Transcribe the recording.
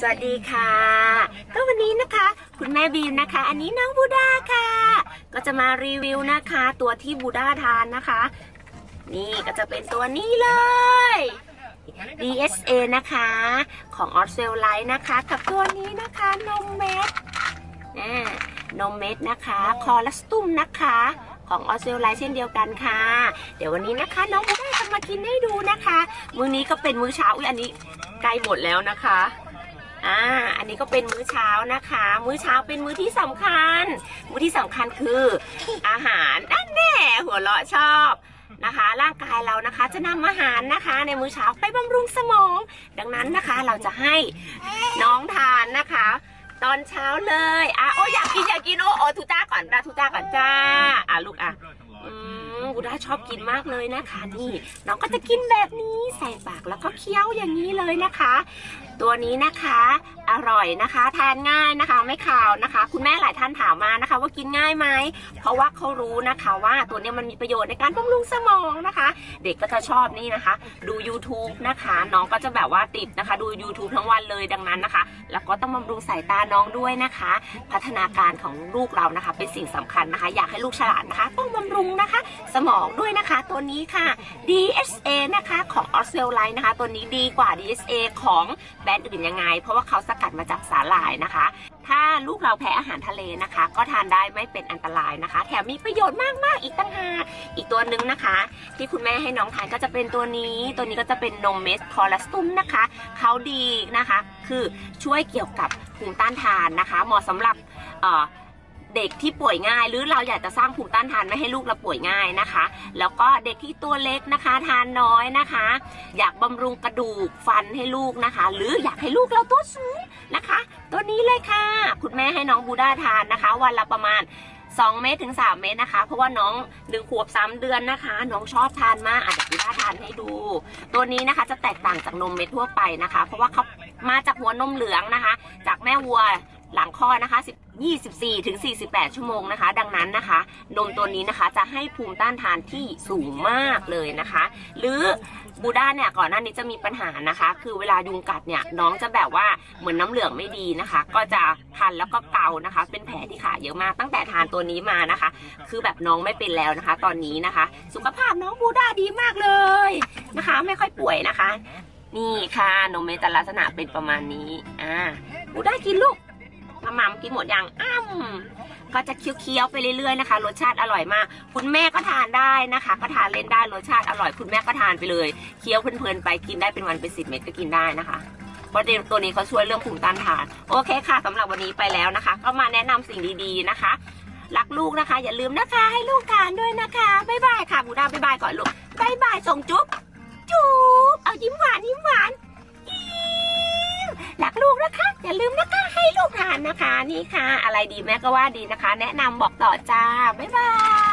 สวัสดีค่ะ ก็วันนี้นะคะ คุณแม่บีมนะคะ อันนี้น้องบูดาค่ะ ก็จะมารีวิวนะคะ ตัวที่บูดาทานนะคะ นี่ก็จะเป็นตัวนี้เลย DSA นะคะ ของออสเซลไลท์นะคะ กับตัวนี้นะคะนมเม็ดอ่านมเม็ดนะคะ คอลัสตุมนะคะของออสเซลไลท์เช่นเดียวกันค่ะ เดี๋ยววันนี้นะคะ น้องบูดาจะมากินให้ดูนะคะ มื้อนี้ก็เป็นมื้อเช้าอุ้ยอันนี้ใกล้หมดแล้วนะคะ อ่า อันนี้ก็เป็นมื้อเช้านะคะ มื้อเช้าเป็นมื้อที่สำคัญ มื้อที่สำคัญคืออาหารนั่นแน่หัวเราะชอบนะคะ ร่างกายเรานะคะจะนำอาหารนะคะ ในมื้อเช้าไปบำรุงสมอง ดังนั้นนะคะเราจะให้น้องทานนะคะ ตอนเช้าเลยอะโอ้อยากกินอยากกินโอ้โอ้ทุจ้าก่อนราทุจ้าก่อนจ้าอะลูกอะบูดาชอบกินมากเลยนะคะนี่น้องก็จะกินแบบนี้ใส่ปากแล้วก็เคี้ยวอย่างนี้เลยนะคะ ตัวนี้นะคะอร่อยนะคะทานง่ายนะคะไม่คาวนะคะ คุณแม่หลายท่านถามมานะคะ ว่ากินง่ายไหมเพราะว่าเขารู้นะคะว่าตัวนี้มันมีประโยชน์ในการบำรุงสมองนะคะ เด็กก็จะชอบนี่นะคะ ดู YouTube นะคะ น้องก็จะแบบว่าติดนะคะ ดู YouTube ทั้งวันเลยดังนั้นนะคะ แล้วก็ต้องบำรุงสายตาน้องด้วยนะคะ พัฒนาการของลูกเรานะคะ เป็นสิ่งสำคัญนะคะ อยากให้ลูกฉลาดนะคะ ต้องบำรุงนะคะ สมองด้วยนะคะ ตัวนี้ค่ะ DSA นะคะของ o s c e l l i t e นะคะ ตัวนี้ดีกว่า DSA ของแบนด์อื่นยังไง เพราะว่าเขาสกัดมาจากสาหร่ายนะคะ ถ้าลูกเราแพ้อาหารทะเลนะคะ ก็ทานได้ไม่เป็นอันตรายนะคะ แถมมีประโยชน์มากๆอีกตั้งหากอีกตัวหนึ่งนะคะ ที่คุณแม่ให้น้องทานก็จะเป็นตัวนี้ ตัวนี้ก็จะเป็นนมเมสคอลัสตุมนะคะเขาดีนะคะ คือช่วยเกี่ยวกับภูมิต้านทานนะคะ เหมาะสำหรับ เด็กที่ป่วยง่าย หรือเราอยากจะสร้างภูมิต้านทานไม่ให้ลูกเราป่วยง่ายนะคะ แล้วก็เด็กที่ตัวเล็กนะคะ ทานน้อยนะคะ อยากบำรุงกระดูกฟันให้ลูกนะคะ หรืออยากให้ลูกเราตัวสูงนะคะ ตัวนี้เลยค่ะ คุณแม่ให้น้องบูด้าทานนะคะ วันละประมาณ2เม็ดถึง 3 เม็ดนะคะ เพราะว่าน้องหนึ่งขวบ 3 เดือนนะคะ น้องชอบทานมากอาจจะบูด้าทานให้ดู ตัวนี้นะคะจะแตกต่างจากนมเม็ดทั่วไปนะคะ เพราะว่าเขามาจากหัวนมเหลืองนะคะ จากแม่วัวหลังคลอดนะคะ 24ถึง48 ชั่วโมงนะคะ ดังนั้นนะคะ นมตัวนี้นะคะจะให้ภูมิต้านทานที่สูงมากเลยนะคะ หรือบูด้าเนี่ยก่อนหน้านี้จะมีปัญหานะคะ คือเวลายุงกัดเนี่ยน้องจะแบบว่าเหมือนน้ำเหลืองไม่ดีนะคะ ก็จะคันแล้วก็เกานะคะ เป็นแผลที่ขาเยอะมากตั้งแต่ทานตัวนี้มานะคะ คือแบบน้องไม่เป็นแล้วนะคะ ตอนนี้นะคะ สุขภาพน้องบูด้าดีมากเลยนะคะ ไม่ค่อยป่วยนะคะ นี่ค่ะนมเมตลักษณะเป็นประมาณนี้อ่าบูด้ากินลูก มามกินหมดยังอ้ำก็จะเคี้ยวๆไปเรื่อยๆนะคะ รสชาติอร่อยมาก คุณแม่ก็ทานได้นะคะ ก็ทานเล่นได้รสชาติอร่อย คุณแม่ก็ทานไปเลย เคี้ยวเพลินๆไปกินได้เป็นวันเป็นสิบเม็ดก็กินได้นะคะเพราะตัวนี้เขาช่วยเรื่องภูมิต้านทาน โอเคค่ะสำหรับวันนี้ไปแล้วนะคะ ก็มาแนะนำสิ่งดีๆนะคะ รักลูกนะคะ อย่าลืมนะคะ ให้ลูกทานด้วยนะคะบ๊ายบายค่ะบูดาบ๊ายบายก่อนลูกบ๊ายบายส่งจุ๊บจุ๊บเอายิ้มหวานยิ้มหวานรักลูกนะคะ อย่าลืมนะคะให้ลูก นะคะ นี่ค่ะ อะไรดีแม่ก็ว่าดีนะคะ แนะนำบอกต่อจ้า บ๊ายบาย